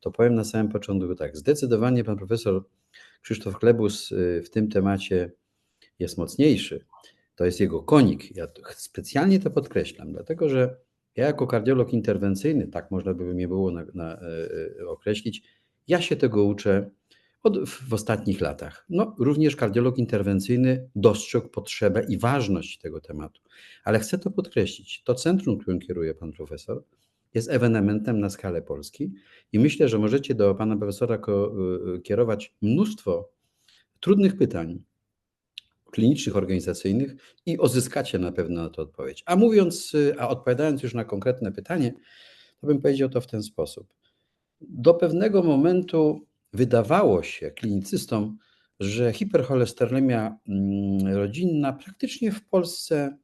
to powiem na samym początku tak. Zdecydowanie pan profesor Krzysztof Klebus y, w tym temacie jest mocniejszy. To jest jego konik. Ja specjalnie to podkreślam, dlatego że ja jako kardiolog interwencyjny, tak można by mnie było na, na, e, e, określić, ja się tego uczę od, w ostatnich latach. No, również kardiolog interwencyjny dostrzegł potrzebę i ważność tego tematu. Ale chcę to podkreślić. To centrum, którym kieruje pan profesor, jest ewenementem na skalę Polski i myślę, że możecie do pana profesora y, kierować mnóstwo trudnych pytań klinicznych, organizacyjnych i uzyskacie na pewno na to odpowiedź. A mówiąc, y, a odpowiadając już na konkretne pytanie, to bym powiedział to w ten sposób. Do pewnego momentu wydawało się klinicystom, że hipercholesterolemia mm, rodzinna praktycznie w Polsce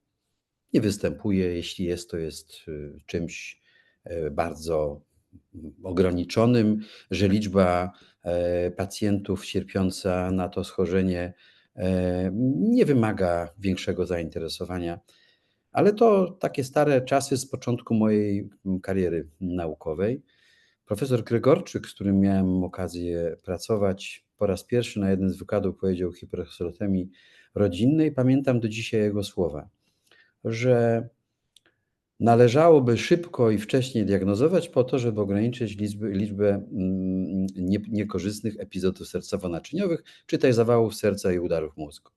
nie występuje. Jeśli jest, to jest y, czymś bardzo ograniczonym, że liczba e, pacjentów cierpiąca na to schorzenie e, nie wymaga większego zainteresowania. Ale to takie stare czasy z początku mojej kariery naukowej. Profesor Gregorczyk, z którym miałem okazję pracować, po raz pierwszy na jeden z wykładów powiedział o hiperosrotemii rodzinnej. Pamiętam do dzisiaj jego słowa, że należałoby szybko i wcześniej diagnozować po to, żeby ograniczyć liczbę, liczbę mm, nie, niekorzystnych epizodów sercowo-naczyniowych, czytaj zawałów serca i udarów mózgu.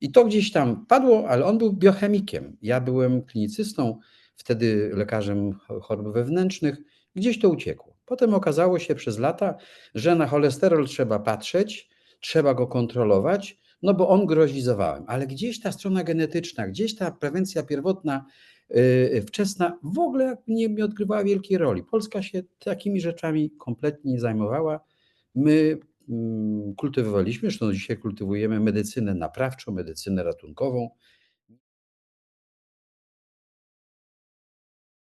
I to gdzieś tam padło, ale on był biochemikiem. Ja byłem klinicystą, wtedy lekarzem chorób wewnętrznych Gdzieś to uciekło. Potem okazało się przez lata, że na cholesterol trzeba patrzeć, trzeba go kontrolować, no bo on grozi zawałem. Ale gdzieś ta strona genetyczna, gdzieś ta prewencja pierwotna, wczesna w ogóle nie, nie odgrywała wielkiej roli. Polska się takimi rzeczami kompletnie nie zajmowała. My mm, kultywowaliśmy, zresztą dzisiaj kultywujemy medycynę naprawczą, medycynę ratunkową,